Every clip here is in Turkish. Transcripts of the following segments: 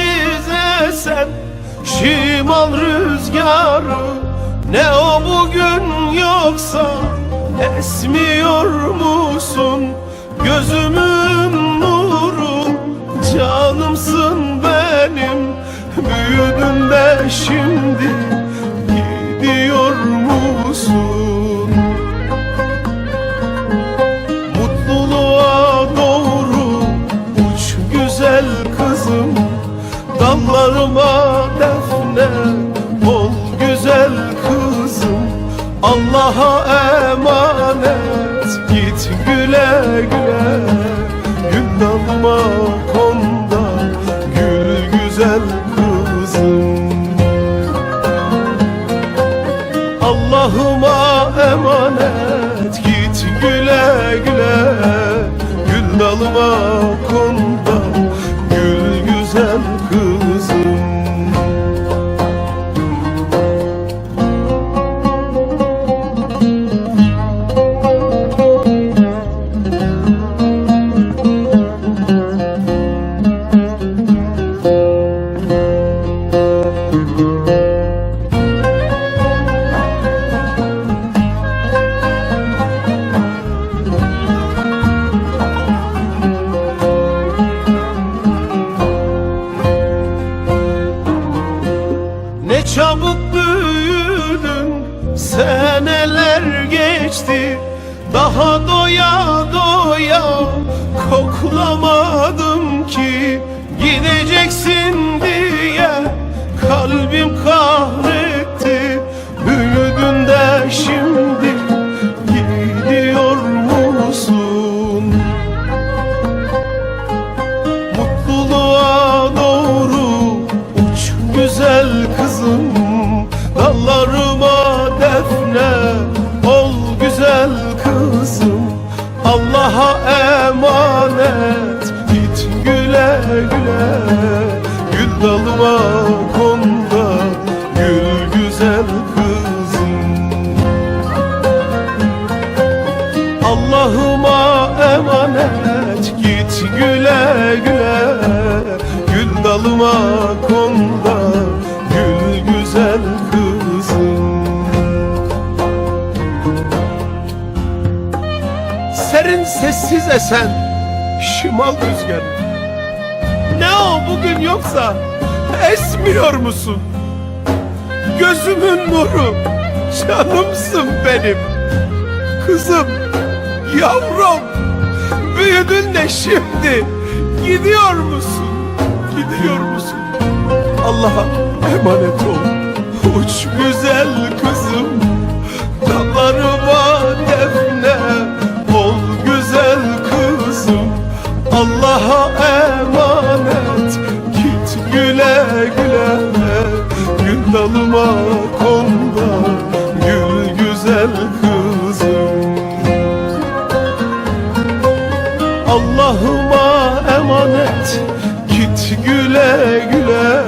Sessiz esen şimal rüzgarı. Ne o bugün yoksa esmiyor musun? Gözümün nuru canımsın benim. Büyüdün de şimdi Gül geçti. Daha doya doya Koklamadım ki Gideceksin diye. Kalbim kahretti Büyüdün de şimdi Allah'ıma emanet git güle güle. Gül dalıma konda gül güzel kızım. Serin sessiz esen şimal rüzgarı Ne o bugün yoksa esmiyor musun? Gözümün nuru canımsın benim. Kızım, yavrum Büyüdün de şimdi Gidiyor musun? Gidiyor musun? Allah'a emanet ol Uç güzel kızım Allah'ıma emanet. Git güle güle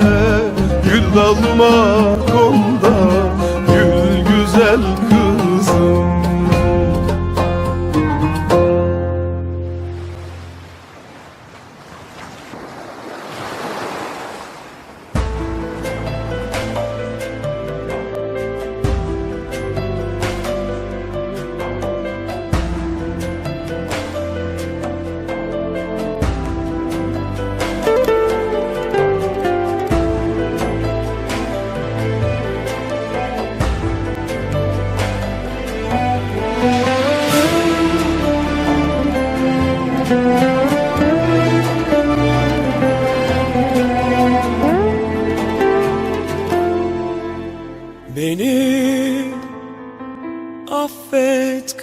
Gül dalıma konda. Gül güzel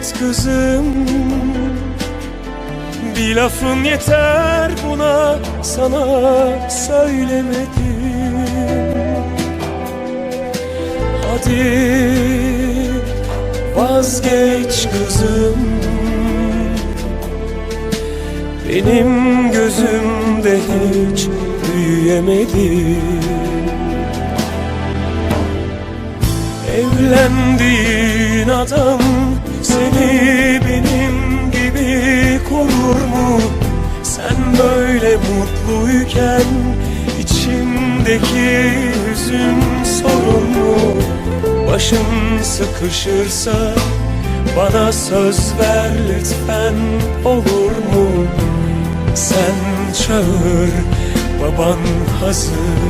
mahvet kızım. Bir lafın yeter buna sana söylemedim. Hadi vazgeç kızım. Benim gözümde hiç büyüyemedin. Evlendiğin adam seni benim gibi korur mu? Sen böyle mutluyken içimdeki hüzün sorun mu? Başın sıkışırsa bana söz ver lütfen olur mu? Sen çağır baban hazır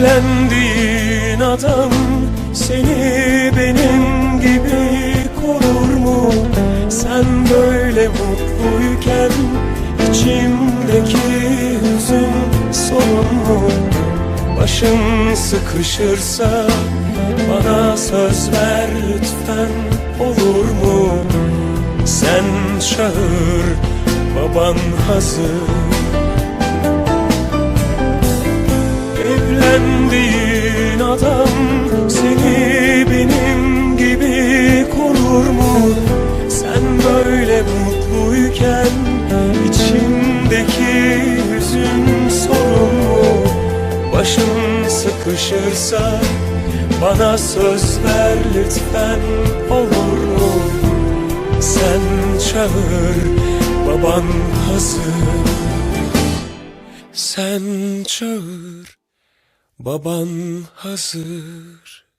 Evlendiğin adam seni benim gibi korur mu? Sen böyle mutluyken içimdeki hüzün sorun mu? Başın sıkışırsa bana söz ver lütfen olur mu? Sen çağır baban hazır Evlendiğin adam seni benim gibi korur mu? Sen böyle mutluyken içimdeki hüzün sorun mu? Başın sıkışırsa bana söz ver lütfen olur mu? Sen çağır baban hazır Sen çağır Baban hazır